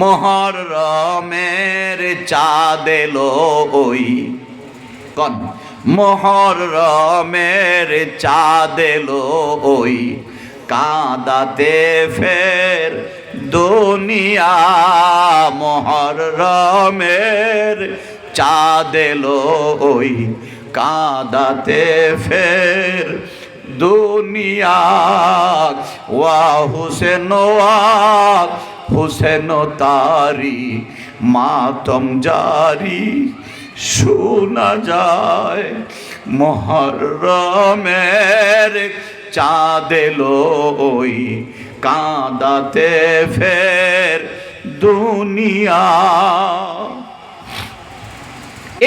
মহরমের চাঁদ এলো ওই কন। মহরমের চাঁদ এলো ওই কাঁদাতে ফের দুনিয়া। মহরমের চাঁদ এলো ওই কাঁদাতে ফের দুনিয়া। ওয়া হুসেন ওয়া হুসেন তারি, মাতম জারি, শোনা যায় মহরমের চাঁদ এলো ওই কাঁদাতে ফের দুনিয়া।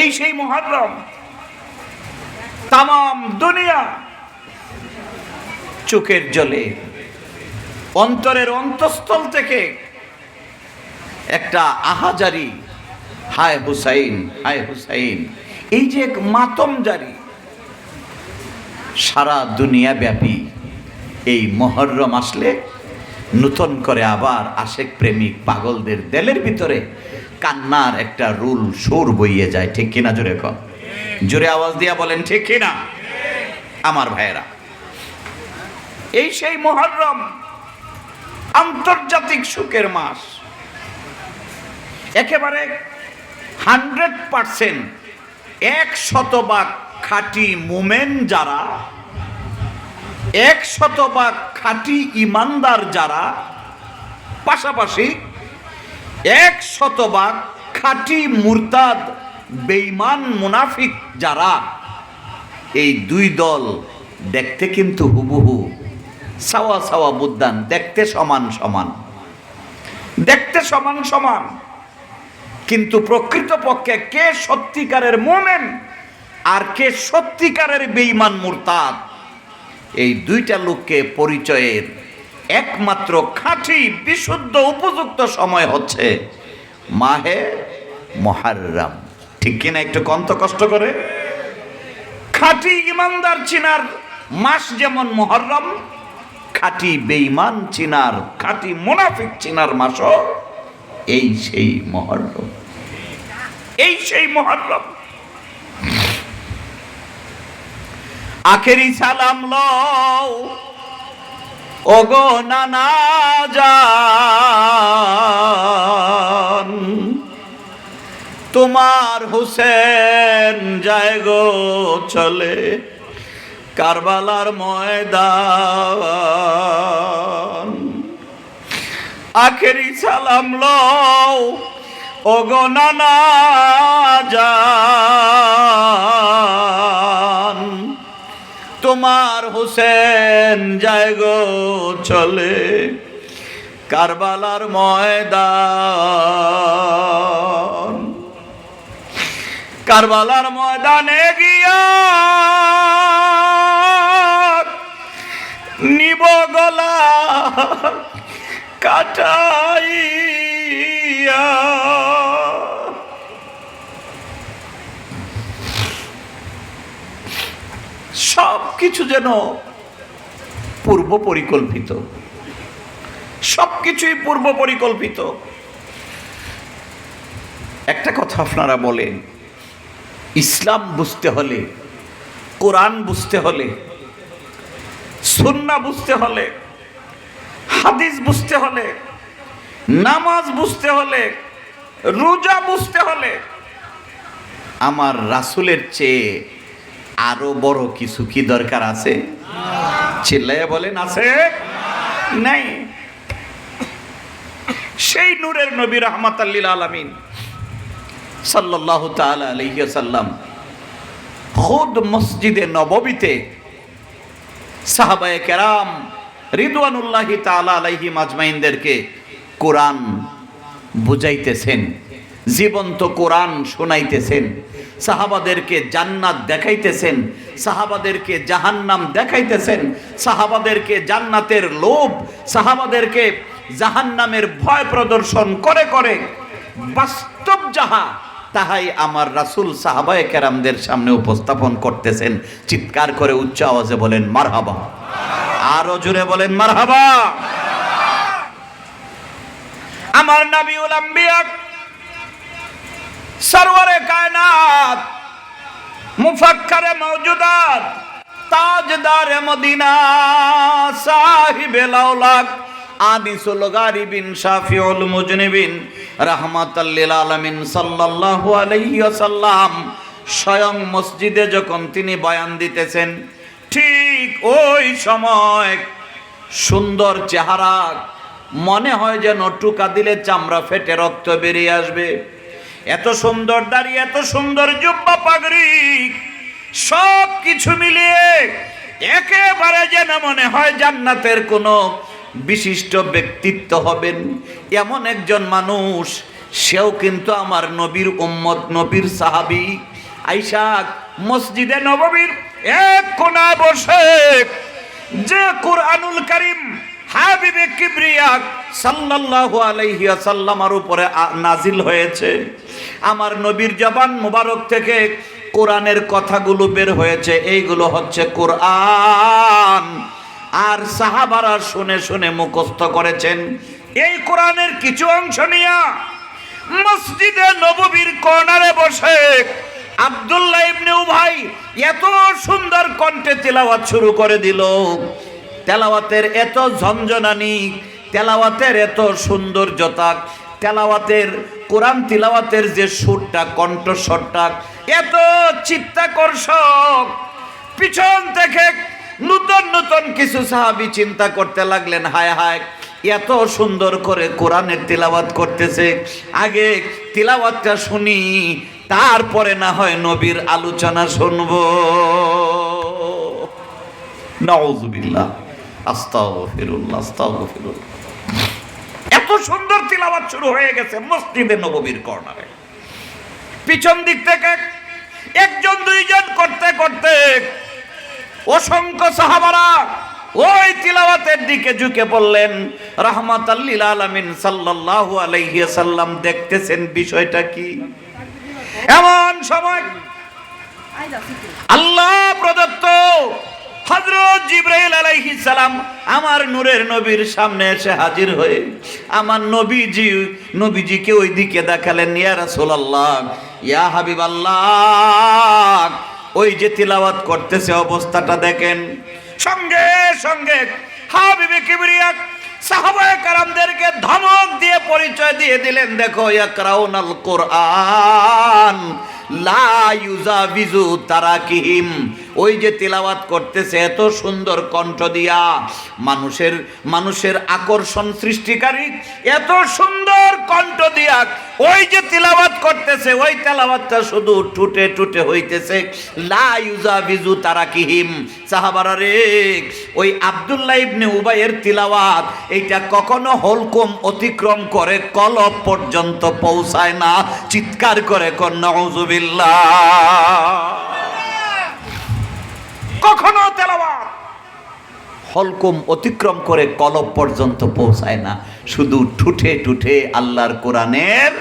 এই সেই মহরম তাম দুনিয়া চোখের জলে, অন্তরের অন্তঃস্থল থেকে একটা আহাজারি। হায় হুসাইন হায় হুসাইন। এই যে এক মাতম জারি, সারা দুনিয়া ব্যাপী এই মহরম আসলে নূতন করে আবার আশেক প্রেমিক পাগলদের দেলের ভিতরে কান্নার একটা রুল সুর বইয়ে যায়, ঠিক কিনা জোরে কন জোরে আওয়াজ দিয়া বলেন, ঠিক কিনা? আমার ভাইয়েরা, এই সেই মহরম আন্তর্জাতিক সুখের মাস। একেবারে হান্ড্রেড পারসেন্ট এক শতভাগ খাঁটি মোমেন যারা এক শতভাগ খাঁটি ইমানদার যারা, পাশাপাশি এক শতভাগ খাঁটি মুরতাদ, বেঈমান মুনাফিক যারা, এই দুই দল দেখতে কিন্তু হুবহু সাওয়া সাওয়া বুদ্দান দেখতে সমান সমান, দেখতে সমান সমান। কিন্তু প্রকৃতপক্ষে কে সত্যিকারের মোমেন আর কে সত্যিকারের বেঈমান মুরতাদ? এই দুইটা লোককে পরিচয়ের একমাত্র খাঁটি, বিশুদ্ধ, উপযুক্ত সময় হচ্ছে মাহে মহারম ঠিক কিনা একটু কন্ত কষ্ট করে? খাঁটি ইমানদার চিনার মাস যেমন মহরম খাঁটি বেঈমান চিনার, খাঁটি মুনাফিক চিনার মাসও এই সেই মহরম এই সেই মহরম। আখেরি সালাম লও। ওগো নানা যান তোমার হুসেন যায় গো চলে কারবালার ময়দান। আখেরি সালাম লও। ওগো নানা যান তোমার হুসেন যায় গো চলে কারবালার ময়দান। কারবালার ময়দানে গিয়া নিব গলা কাটাইয়া সব কিছু যেন পূর্ব পরিকল্পিত। সব কিছুই পূর্ব পরিকল্পিত। একটা কথা আপনারা বলেন, ইসলাম বুঝতে হলে, কোরআন বুঝতে হলে সুন্না বুঝতে হলে, হাদিস বুঝতে হলে নামাজ বুঝতে হলে, রোজা বুঝতে হলে, আমার রাসুলের চেয়ে আরও বড় কিছু কি দরকার আছে? চিল্লাইয়া বলেন, আছে? নাই। সেই নূরের নবী রহমত আলমিন সাল্লাহ তালা আলহিসাল্লাম খুদ মসজিদে নববীতে সাহাবায়ে কেরাম রিদওয়ানুল্লাহি তাআলা আলাইহি মাজমাইনদেরকে কোরআন বুঝাইতেছেন, জীবন্ত কোরআন শোনাইতেছেন, সাহাবাদেরকে জান্নাত দেখাইতেছেন, সাহাবাদেরকে জাহান্নাম দেখাইতেছেন, সাহাবাদেরকে জান্নাতের লোভ, সাহাবাদেরকে জাহান্নামের ভয় প্রদর্শন করে করে, বাস্তব যাহা, তাহাই আমার রাসূল সাহাবায়ে কেরামদের সামনে উপস্থাপন করতেছেন। চিৎকার করে উচ্চ আওয়াজে বলেন, মারহাবা। আরও জোরে বলেন, মারহাবা। আমার নবিউল আম্বিয়া সরওয়ারে কায়নাত, মুফাক্কারে মওজুদাত, তাজদার মদিনা, সাহিবে লাউলাক আনিসুল গারিবিন শাফিউল মুজনিবিন, রাহমাতাল লিল সাল্লাল্লাহু আলাইহি ওয়াসাল্লাম স্বয়ং মসজিদে যখন তিনি বয়ান দিতেছেন, ঠিক ওই সময় সুন্দর চেহারা মনে হয় যেন টুকা দিলে চামড়া ফেটে রক্ত বেরিয়ে আসবে। এত সুন্দর দাড়ি, এত সুন্দর জুব্বা পাগড়ি সব কিছু মিলিয়ে একেবারে যেন মনে হয় জান্নাতের কোনো বিশিষ্ট ব্যক্তিত্ব হবেন। এমন একজন মানুষ, সেও কিন্তু আমার নবীর উম্মত, নবীর সাহাবি। আইসাক মসজিদে নববীর এক কোনা বসে, যে কুরআনুল করিম হাবিবে কিবরিয়াক সাল্লাল্লাহু আলাইহি ওয়াসাল্লামের উপরে নাজিল হয়েছে। আমার নবীর জবান মুবারক থেকে কোরআনের কথাগুলো বের হয়েছে। এইগুলো হচ্ছে কোরআন। আর সাহাবারা শুনে শুনে মুখস্থ করেছেন, এই কোরআনের কিছু অংশ নিয়া মসজিদে নববীর কর্নারে বসে আব্দুল্লাহ ইবনে উভাই এত সুন্দর কণ্ঠে তেলাওয়াত শুরু করে দিল। তেলাওয়াতের এত ঝঞ্ঝনানি, তেলাওয়াতের এত সৌন্দর্যতা, তেলাওয়াতের কোরআন তিলাওয়াতের যে সুরটা, কণ্ঠস্বরটা, এত চিত্তাকর্ষক। পিছন থেকে নূতন নূতন কিছু সাহাবি চিন্তা করতে লাগলেন, হায় হায়, এত সুন্দর করে কোরআনের তিলাওয়াত করতেছে। আগে তিলাওয়াতটা শুনি, তারপরে না হয় নবীর আলোচনা শুনব। এত সুন্দর তিলাওয়াত শুরু হয়ে গেছে মসজিদে নববীর কর্নারে। পিছন দিক থেকে একজন, দুইজন করতে করতে অসংখ্য সাহাবারা ওই তিলাওয়াতের দিকে ঝুঁকে পড়লেন। রহমাত আল্লিল আলমিন সাল্লাল্লাহু আলাইহি সাল্লাম দেখতেছেন বিষয়টা কি? এমন সময় আল্লাহ প্রদত্ত হযরত জিব্রাইল আলাইহিস সালাম আমার নূরের নবীর সামনে এসে হাজির হয়ে আমার নবীজি, নবীজিকে ওই দিকে দেখালেন, ইয়া রাসূলুল্লাহ, ইয়া হাবিবাল্লাহ। ওই যে তিলাওয়াত করতেছে অবস্থাটা দেখেন। সঙ্গে সঙ্গে হাবিবে কিবরিয়া সাহাবায়ে কারামদেরকে ধমক দিয়ে পরিচয় দিয়ে দিলেন, দেখো, ইয়াকরাউনাল কোরআন, লা ইউজাবিজু তারাকিহিম। ওই যে তিলাওয়াত করতেছে, এত সুন্দর কণ্ঠ দিয়া মানুষের মানুষের আকর্ষণ সৃষ্টিকারী, এত সুন্দর কণ্ঠ দিয়া ওই যে তিলাওয়াত করতেছে, ওই তেলাওয়াতটা শুধু টুটে টুটে হইতেছে। লা ইউজাবিজু তারাকিহিম। সাহাবারা রে, ওই আব্দুল্লাহ ইবনে উবাইয়ের তিলাওয়াত, এইটা কখনো হলকম অতিক্রম করে কলব পর্যন্ত পৌঁছায় না, চিৎকার করে কন্যাউজুবিল্লাহ কখনো তেলাওয়াত। হলকুম অতিক্রম করে কলব পর্যন্ত পৌঁছায় না। শুধু ঠুঠে ঠুঠে আল্লাহর কোরআনের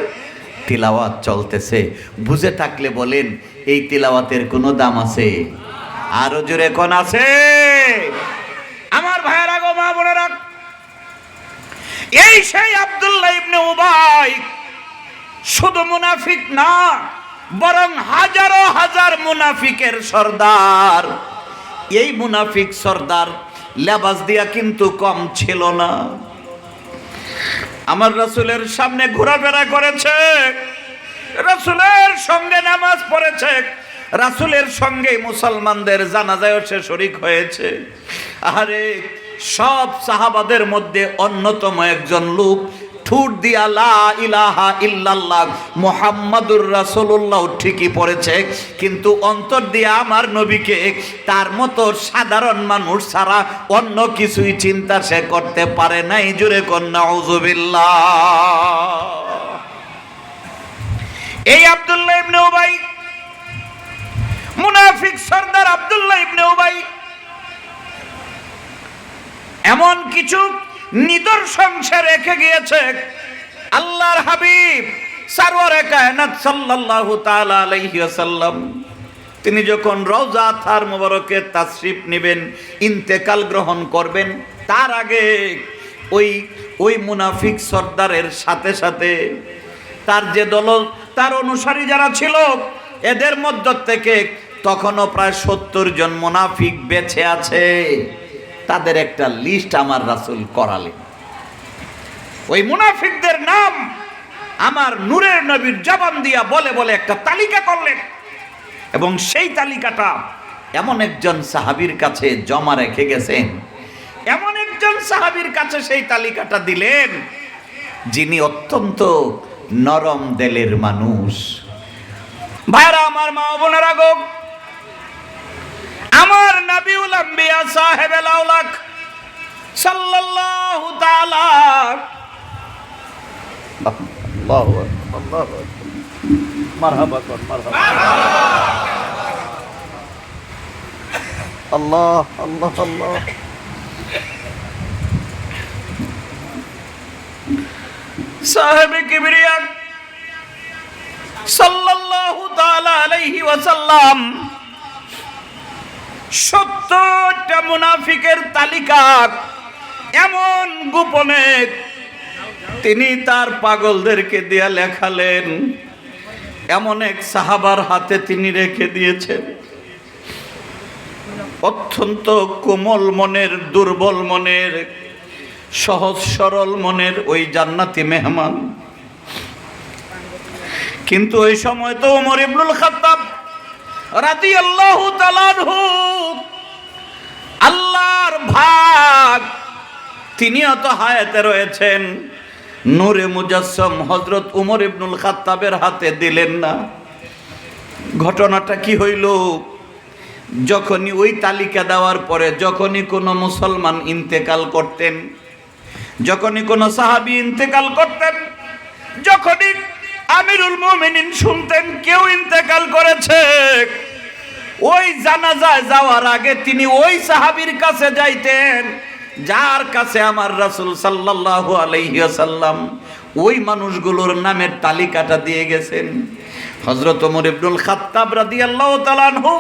তিলাওয়াত চলতেছে। বুঝে থাকলে বলেন, এই তিলাওয়াতের কোনো দাম আছে? আরও জোরে কোন আছে? আমার ভাইয়েরা গো, মা বোনেরা, এই সেই আব্দুল্লাহ ইবনে উবাই শুধু মুনাফিক না, বরং হাজারো হাজার মুনাফিকের সর্দার। এই মুনাফিক সর্দার লেবাস দিয়া কিন্তু কম ছিল না। আমার রাসূলের সামনে ঘোরাফেরা করেছে, রাসূলের সঙ্গে নামাজ পড়েছে, রাসূলের সঙ্গে মুসলমানদের জানাজায় সে শরিক হয়েছে। আরে, সব সাহাবাদের মধ্যে অন্যতম একজন লোক ঠুট দিয়া লা ইলাহা ইল্লাল্লাহ মুহাম্মাদুর রাসূলুল্লাহ ঠিকই পড়েছে। কিন্তু অন্তর দিয়ে আমার নবীকে তার মতো সাধারণ মানুষ ছাড়া অন্য কিছুই চিন্তা সে করতে পারে নাই। জুড়ে কন্যা উজুবিল্লাহ এই আব্দুল্লাহ ইবনে উবাই, মুনাফিক সর্দার আব্দুল্লাহ ইবনে উবাই, এমন কিছু নিদর্শন সে রেখে গিয়েছে। আল্লাহর হাবিব সাল্লাল্লাহু তিনি যখন রওজা থার মোবারকে তাশরিফ নেবেন, ইন্তেকাল গ্রহণ করবেন, তার আগে ওই ওই মুনাফিক সর্দারের সাথে সাথে তার যে দল, তার অনুসারী যারা ছিল, এদের মধ্য থেকে তখনও প্রায় সত্তর জন মুনাফিক বেঁচে আছে। তাদের একটা লিস্ট আমার রাসূল করালেন। ওই মুনাফিকদের নাম আমার নূরের নবীর জবান দিয়া বলে বলে একটা তালিকা করলেন। এবং সেই তালিকাটা এমন একজন সাহাবীর কাছে জমা রেখে গেছেন। এমন একজন সাহাবীর কাছে সেই তালিকাটা দিলেন, যিনি অত্যন্ত নরম দেলের মানুষ। ভাইরা, আমার মা বোনেরা গো আমার নবিউল আম্বিয়া সাহেব আউলাক সাল্লাল্লাহু তাআলা। আল্লাহু আকবার আল্লাহু আকবার। মারহাবা কর মারহাবা আল্লাহ আল্লাহ আল্লাহ। সাহেবে কিবরিয়া সাল্লাল্লাহু তাআলা আলাইহি ওয়াসাল্লাম সত্তরটা মুনাফিকের তালিকা এমন গোপনে তিনি তার পাগলদেরকে দিয়া লেখালেন। এমন এক সাহাবার হাতে তিনি রেখে দিয়েছেন। অত্যন্ত কোমল মনের, দুর্বল মনের, সহজ সরল মনের ওই জান্নাতি মেহমান। কিন্তু ওই সময় তো ওমর ইবনুল খাত্তাব রাদিয়াল্লাহু তাআলাহু আল্লাহর ভাগ। তিনিও তো হায়াতে রয়েছেন। নূরে মুজাসসম হজরত উমর ইবনুল খাত্তাবের হাতে দিলেন না। ঘটনাটা কি হইল? যখনই ওই তালিকা দেওয়ার পরে যখনই কোনো মুসলমান ইন্তেকাল করতেন, যখনই কোনো সাহাবী ইন্তেকাল করতেন, যখনই আমিরুল মুমিনিন শুনতেন, কেউ ইন্তেকাল করেছে। ওই জানাজায় যাওয়ার আগে তিনি ওই সাহাবীর কাছে যাইতেন, যার কাছে আমার রাসূল সাল্লাল্লাহু আলাইহি ওয়াসাল্লাম ওই মানুষগুলোর নামের তালিকাটা দিয়ে গেছেন। হজরত ওমর ইবনুল খাত্তাব রাদিয়াল্লাহু তাআলা আনহু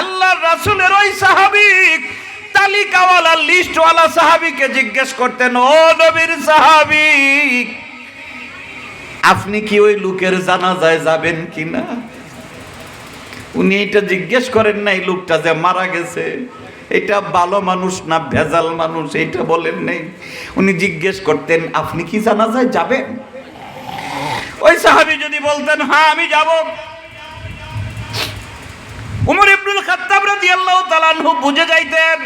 আল্লাহ রাসুলের ওই সাহাবিক তালিকাওয়ালা, লিস্টওয়ালা সাহাবীকে জিজ্ঞেস করতেন, ও নবীর আপনি কি ওই লোকের জানাজায় যাবেন কিনা? উনি এটা জিজ্ঞেস করেন নাই লোকটা যে মারা গেছে। এটা ভালো মানুষ না ভেজাল মানুষ এটা বলেন নাই। উনি জিজ্ঞেস করতেন, আপনি কি জানা যায় যাবেন? ওই সাহাবি যদি বলতেন হ্যাঁ আমি যাব। উমর ইবনুল খাত্তাব রাদিয়াল্লাহু তাআলা আনহু বুঝে যাইতেন,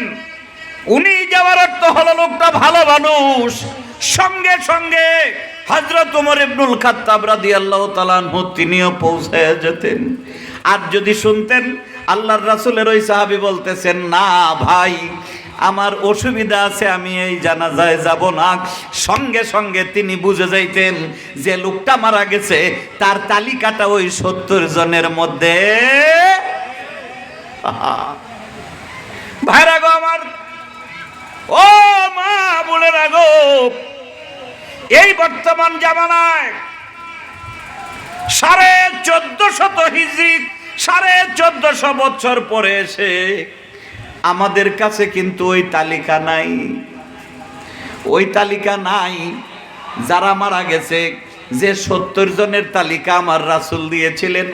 উনি যাওয়ার অর্থ হলো লোকটা ভালো মানুষ। সঙ্গে সঙ্গে হযরত উমর ইবনুল খাত্তাব রাদিয়াল্লাহু তাআলা আনহু তিনিও পৌঁছায় যেতেন। আর যদি শুনতেন, আল্লাহর রাসূলের ওই সাহাবী বলতেছেন, না ভাই, আমার অসুবিধা আছে, আমি এই জানাজায় যাব না। সঙ্গে সঙ্গে তিনি বুঝে যাইতেন যে লোকটা মারা গেছে, তার তালিকাটা ওই সত্তর জনের মধ্যে। ভাইরা গো আমার, ও মা বলে রাগো এই বর্তমান জামানায় সাড়ে চোদ্দ শত হিজড়ি সাড়ে চোদ্দশো বছর পরে এসে আমাদের কাছে কিন্তু ওই তালিকা নাই। ওই তালিকা নাই, যারা মারা গেছে, যে সত্তর জনের তালিকা আমার রাসুল দিয়েছিলেন,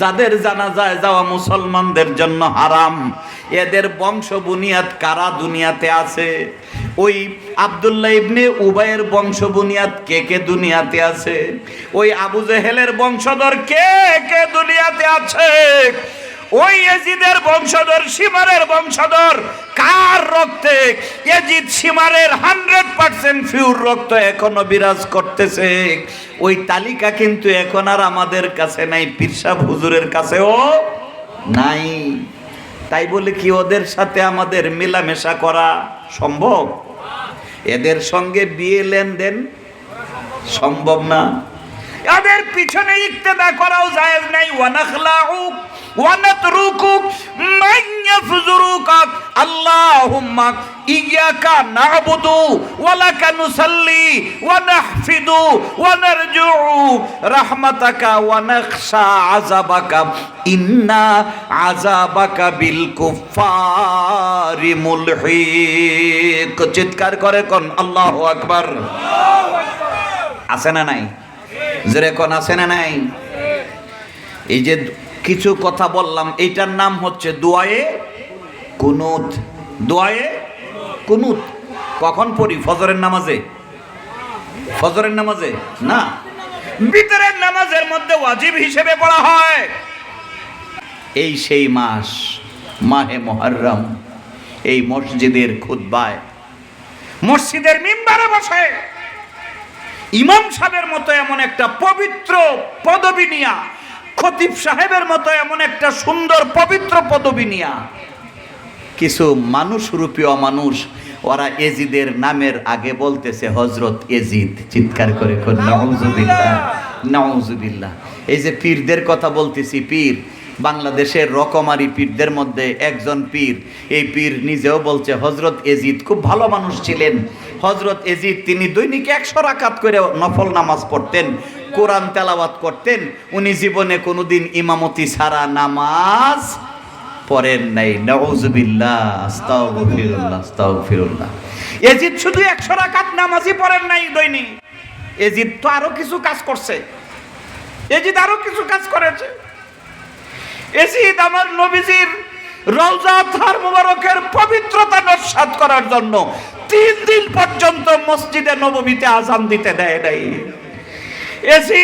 যাদের জানা যায় যাওয়া মুসলমানদের জন্য হারাম, এদের বংশ বুনিয়াদ কারা দুনিয়াতে আছে? ওই আবদুল্লাহ ইবনে উবাইয়ের বংশ বুনিয়াদ কে কে দুনিয়াতে আছে? ওই আবু জেহেলের বংশধর কে কে দুনিয়াতে আছে? ওই এজিদের বংশধর সীমারের বংশধর কার রক্তে? এজিদ সীমারের হান্ড্রেড পার্সেন্ট ফিউর রক্ত এখনও বিরাজ করতেছে। ওই তালিকা কিন্তু এখন আর আমাদের কাছে নাই, পিরসাব হুজুরের কাছেও নাই। তাই বলে কি ওদের সাথে আমাদের মেলামেশা করা? সম্ভব? এদের সঙ্গে বিয়ে লেনদেন সম্ভব না। এদের পিছনে ইক্তেদা করাও যায় নাই। ওয়ানাখলাউ ইয়াকা নাবুদু ওয়ালাকা নুসাল্লি ওয়া নাহফিদু ওয়া নারজু রাহমাতাকা ওয়া নাখশা আযাবাকা। ইন্না আযাবাকা বিল কুফারি মুলহিক। চিৎকার করে কোন? আল্লাহ আকবার। আছে না নাই? জোরে কোন? আছে না নাই? এই যে কিছু কথা বললাম, এইটার নাম হচ্ছে দোয়ায়ে কুনুত। দোয়ায়ে কুনুত। কখন পড়ি? ফজরের নামাজে? ফজরের নামাজে? না। ভিতরের নামাজের মধ্যে ওয়াজিব হিসেবে পড়া হয়। এই সেই মাস, মাহে মুহররম, এই মসজিদের খুতবায়। মসজিদের মিম্বারে বসে ইমাম সাহেবের মতো এমন একটা পবিত্র পদবী নিয়া খতিব সাহেবের মতো এমন একটা সুন্দর পবিত্র পদবী নিয়া। কিছু মানুষ রূপীয় মানুষ ওরা এজিদের নামের আগে বলতেছে হজরত এজিদ, চিৎকার করে নওজুবিল্লাহ এই যে পীরদের কথা বলতেছি, পীর, বাংলাদেশের রকমারি পীরদের মধ্যে একজন পীর, এই পীর নিজেও বলছে হজরত এজিদ খুব ভালো মানুষ ছিলেন হজরত এজিদ তিনি দৈনিক একশো রাকাত করে নফল নামাজ পড়তেন, কোরআন তেলাওয়াত করতেন। উনি জীবনে কোনোদিন ইমামতি ছাড়া নামাজ পড়েন নাই। আস্তাগফিরুল্লাহ এজিদ শুধু একশো রাকাত নামাজই পড়েন নাই দৈনিক। এজিদ তো আরও কিছু কাজ করছে। এজিদ আরও কিছু কাজ করেছে। এজিদ আমার নবীজির রওজা থার মুবারকের পবিত্রতা নস্বাদ করার জন্য তিন দিন পর্যন্ত মসজিদে নবমীতে আজান দিতে দেয় নাই। এসি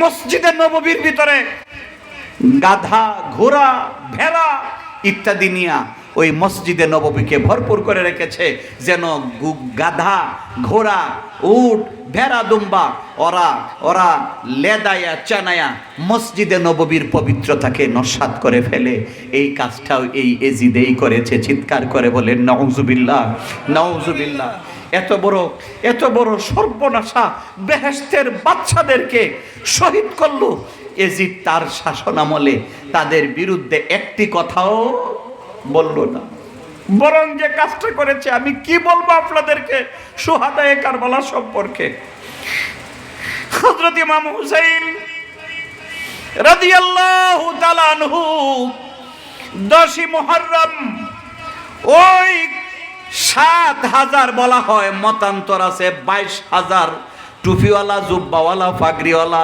মসজিদে নবমীর ভিতরে গাধা, ঘোড়া, ভেড়া ইত্যাদি নিয়া ওই মসজিদে নববীকে ভরপুর করে রেখেছে, যেন গাধা, ঘোড়া, উট, ভেড়া, দুম্বা, ওরা ওরা লেদায়া, চানায়া মসজিদে নববীর পবিত্রতাকে নস্বাত করে ফেলে। এই কাজটাও এই এজিদেই করেছে, চিৎকার করে বলে নওজুবিল্লাহ নওজুবিল্লাহ এত বড় এত বড় সর্বনাশা বেহেস্তের বাচ্চাদেরকে শহীদ করল। এজিদ তার শাসন আমলে তাদের বিরুদ্ধে একটি কথাও বলল না। বরং যে কাজটা করেছে, আমি কি বলব আপনাদেরকে? সুহাদায়ে কারবালা সম্পর্কে। হজরত ইমাম হুসাইন দশই ওই সাত হাজার বলা হয়, মতান্তর আছে, বাইশ হাজার টুপিওয়ালা, জুব্বাওয়ালা, ফাগরিওয়ালা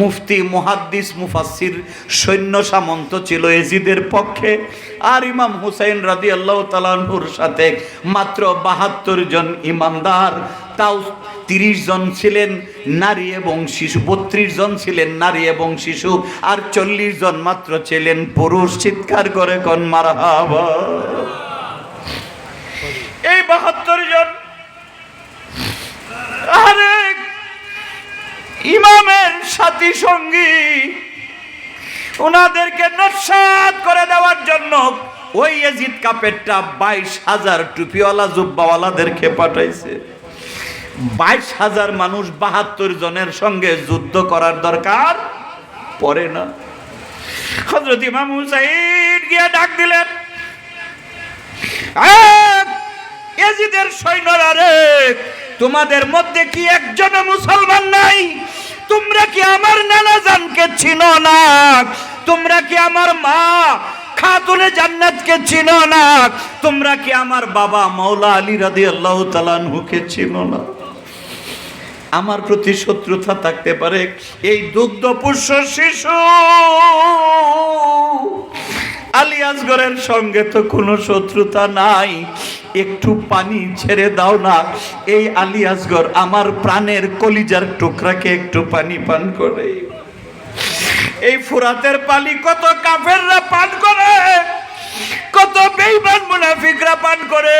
মুফতি, মুহাদ্দিস মুফাসির সৈন্য সামন্ত ছিল এজিদের পক্ষে। আর ইমাম হুসাইন রাদি আল্লাহ তালাহুর সাথে মাত্র বাহাত্তর জন ইমানদার তাও তিরিশ জন ছিলেন নারী এবং শিশু, বত্রিশ জন ছিলেন নারী এবং শিশু, আর চল্লিশ জন মাত্র ছিলেন পুরুষ। চিৎকার করে কন মারা এই বাহাত্তর জন, আরে ইমামের সাথী সঙ্গী। ওনাদেরকে নস্বাত করে দেওয়ার জন্য ওই এজিদ কাপেরটা বাইশ হাজার টুপিওয়ালা, জুব্বাওয়ালাদেরকে পাঠাইছে। বাইশ হাজার মানুষ বাহাত্তর জনের সঙ্গে যুদ্ধ করার দরকার পড়ে না। হজরত ইমাম হুসাইন গিয়ে ডাক দিলেন এজিদের সৈন্যরা রে তোমাদের মধ্যে কি একজন মুসলমান নাই? তোমরা কি আমার নানা জানকে চিনো না? তোমরা কি আমার মা খাতুনে জান্নাতকে চিনো না? তোমরা কি আমার বাবা মাওলা আলী রাদি আল্লাহ তালানহুকে চিনো না? আমার প্রতি শত্রুতা থাকতে পারে এই দুগ্ধ পুষ্য শিশু। আলী আসগরের সঙ্গে তো কোনো শত্রুতা নাই। একটু পানি ছেড়ে দাও না। এই আলী আসগর আমার প্রাণের কলিজার টুকরাকে একটু পানি পান করে। এই ফুরাতের পানি কত কাফেররা পান করে, কত বেইমান মুনাফিকরা পান করে।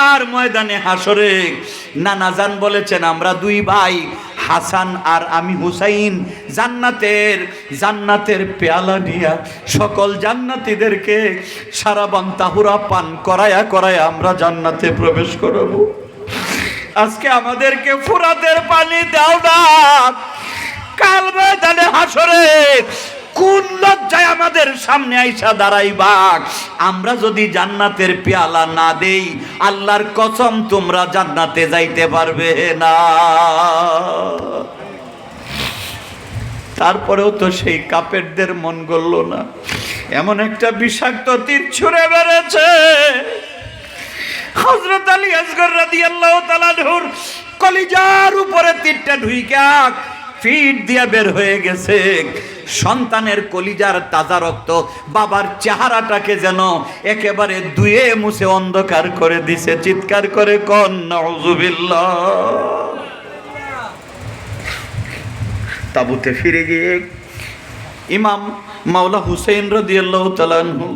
আর ময়দানে হাসরে নানাজান বলেছেন, আমরা দুই ভাই হাসান আর আমি হুসাইন জান্নাতের জান্নাতের পেয়ালা নিয়া সকল জান্নাতীদেরকে সারা তাহুরা পান করায়া করায়া আমরা জান্নাতে প্রবেশ করব। আজকে আমাদেরকে ফুরাতের পানি দাও না। কাল ময়দানে হাসরে কোন লজ্জায় আমাদের সামনে আইসা দাঁড়াইবা? আমরা যদি জান্নাতের পেয়ালা না দেই, আল্লাহর কসম তোমরা জান্নাতে যাইতে পারবে না। তারপরেও তো সেই কাপেরদের মন গড়ল না। এমন একটা বিষাক্ত তীর ছুঁড়ে বেড়েছে হজরত আলী আসগর রাদি আল্লাহ তালাহুর কলিজার উপরে তীরটা ঢুইকা ফিট দিয়া বের হয়ে গেছে। সন্তানের কলিজার তাজা রক্ত বাবার চেহারাটাকে যেন একেবারে দুয়ে মুছে অন্ধকার করে দিছে। চিৎকার করে কন নজুবিল্লাহ তাবুতে ফিরে গিয়ে ইমাম মাওলা হুসেন রদিয়াল্লাহ তালানহু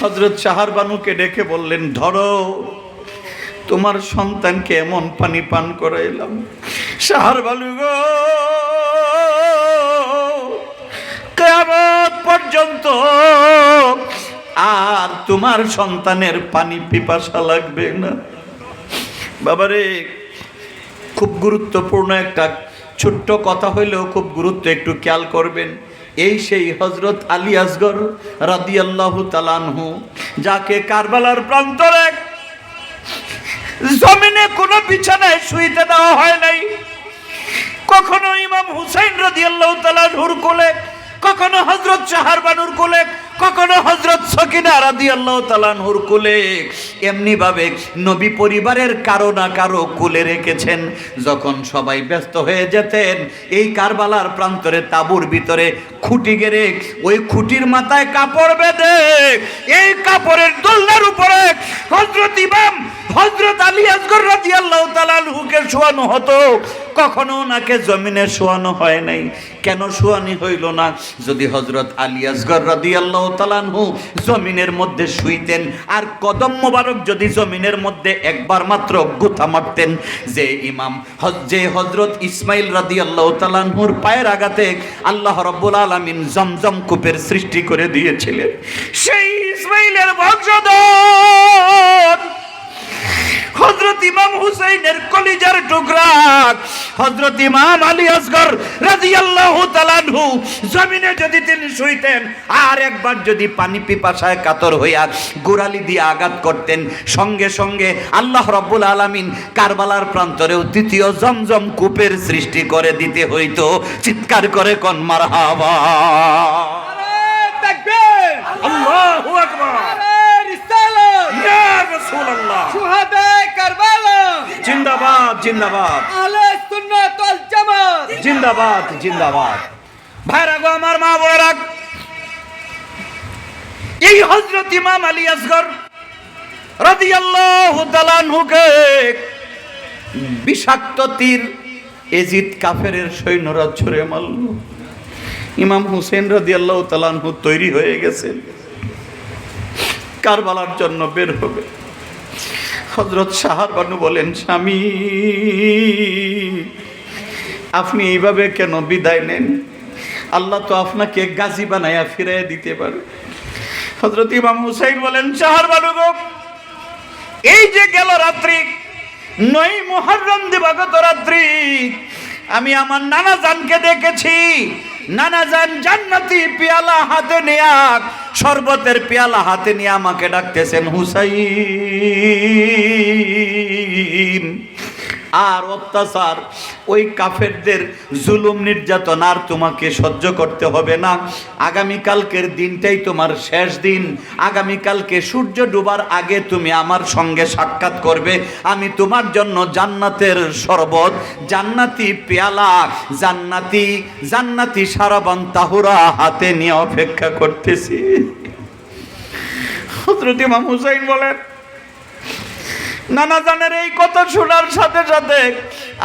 হজরত শাহার বানুকে ডেকে বললেন, ধরো। তোমার সন্তানকে এমন পানি পান করাইলাম। শাহার বালু গো পর্যন্ত আর তোমার সন্তানের পানি পিপাসা লাগবে না। বাবারে, খুব গুরুত্বপূর্ণ একটা ছোট্ট কথা হইলেও খুব গুরুত্ব একটু খেয়াল করবেন। এই সেই হজরত আলী আসগর রাদি আল্লাহ তালানহু যাকে কারবালার প্রান্তরে জমিনে কোনো বিছানায় শুইতে দেওয়া হয় নাই। কখনো ইমাম হুসাইন রাদি তালা নুর কোলে, কখনো হজরত চাহার বানুর কোলে কখনো হজরত সকিনা রাদি আল্লাহ তালানহুর কোলে এমনি ভাবে নবী পরিবারের কারও না কারও কোলে রেখেছেন। যখন সবাই ব্যস্ত হয়ে যেতেন, এই কারবালার প্রান্তরে তাবুর ভিতরে খুঁটি গেড়ে ওই খুঁটির মাথায় কাপড় বেঁধে এই কাপড়ের দোলনার উপরে হজরত ইমাম হজরত আলী আসগর রাজি আল্লাহ তালানহুকে শোয়ানো হতো। কখনো ওনাকে জমিনে শোয়ানো হয় নাই। কেন শোয়ানি হইল না? যদি হজরত আলী আসগর রাদি আল্লাহ তালানহু জমিনের মধ্যে শুইতেন, আর কদম মোবারক যদি জমিনের মধ্যে একবার মাত্র গুথা মারতেন, যে ইমাম যে হজরত ইসমাইল রাদি আল্লাহ তালানহুর পায়ের আঘাতে আল্লাহ রব্বুল আলমিন জমজম কূপের সৃষ্টি করে দিয়েছিলেন। সেই ইসমাইলের বংশধর হজরত ইমাম হুসাইনের কলিজার টুকরা। হজরত ইমাম আলী আসগর রাদিয়াল্লাহু তাআলাহু জমিনে যদি তিনি শুইতেন, আর একবার যদি পানি পিপাসায় কাতর হইয়া গোড়ালি দিয়ে আঘাত করতেন, সঙ্গে সঙ্গে আল্লাহ রব্বুল আলামিন কারবালার প্রান্তরেও তৃতীয় জমজম কূপের সৃষ্টি করে দিতে হইতো। চিৎকার করে কন, মারহাবা তাকবীর আল্লাহু আকবার রিসালাত ইয়া কারবালা। জিন্দাবাদ জিন্দাবাদ। আহলে সুন্নাত ওয়াল জামাত। জিন্দাবাদ জিন্দাবাদ। ভাইরা গো আমার মা বোনেরা এই হযরত ইমাম আলী আসগর রাদিয়াল্লাহু তাআলা আনহুকে বিষাক্ত তীর এজিদ কাফেরের সৈন্যরা ছুঁড়ে মারল। ইমাম হুসেন রাদিয়াল্লাহু তাআলা আনহু তৈরি হয়ে গেছেন কারবালার জন্য বের হবে। হজরত সাহার বানু বলেন, স্বামী, আপনি এইভাবে কেন বিদায় নেন? আল্লাহ তো আপনাকে গাজী বানাইয়া ফিরাইয়া দিতে পারে। হজরত ইমাম হুসাইন বলেন সাহার বানু গো, এই যে গেল রাত্রি, নয় মোহরম দিবাগত রাত্রি, আমি আমার নানা জানকে দেখেছি। নানা যান জান্নাতি পেয়ালা হাতে নেয়া শরবতের পেয়ালা হাতে নিয়ে আমাকে ডাকতেছেন হুসাইন। আর অত্যাচার, ওই কাফেরদের জুলুম নির্যাতন আর তোমাকে সহ্য করতে হবে না। আগামীকালকের দিনটাই তোমার শেষ দিন। আগামীকালকে সূর্য ডুবার আগে তুমি আমার সঙ্গে সাক্ষাৎ করবে। আমি তোমার জন্য জান্নাতের শরবত, জান্নাতি পেয়ালা, জান্নাতি জান্নাতি সারাবান তাহুরা হাতে নিয়ে অপেক্ষা করতেছি। হজরত ইমাম হুসাইন বলেন নানা জানের এই কথা শোনার সাথে সাথে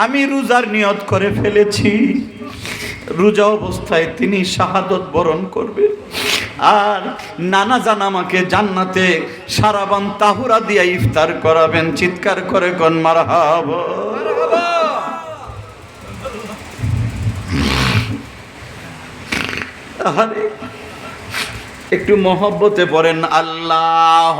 আমি রোজার নিয়ত করে ফেলেছি। রোজা অবস্থায় তিনি শাহাদত বরণ করবে। আর নানা জান আমাকে জান্নাতে সারাবান তাহুরা দিয়া ইফতার করাবেন, চিৎকার করে কন, মারহাব। আরে একটু মহব্বতে পড়েন আল্লাহ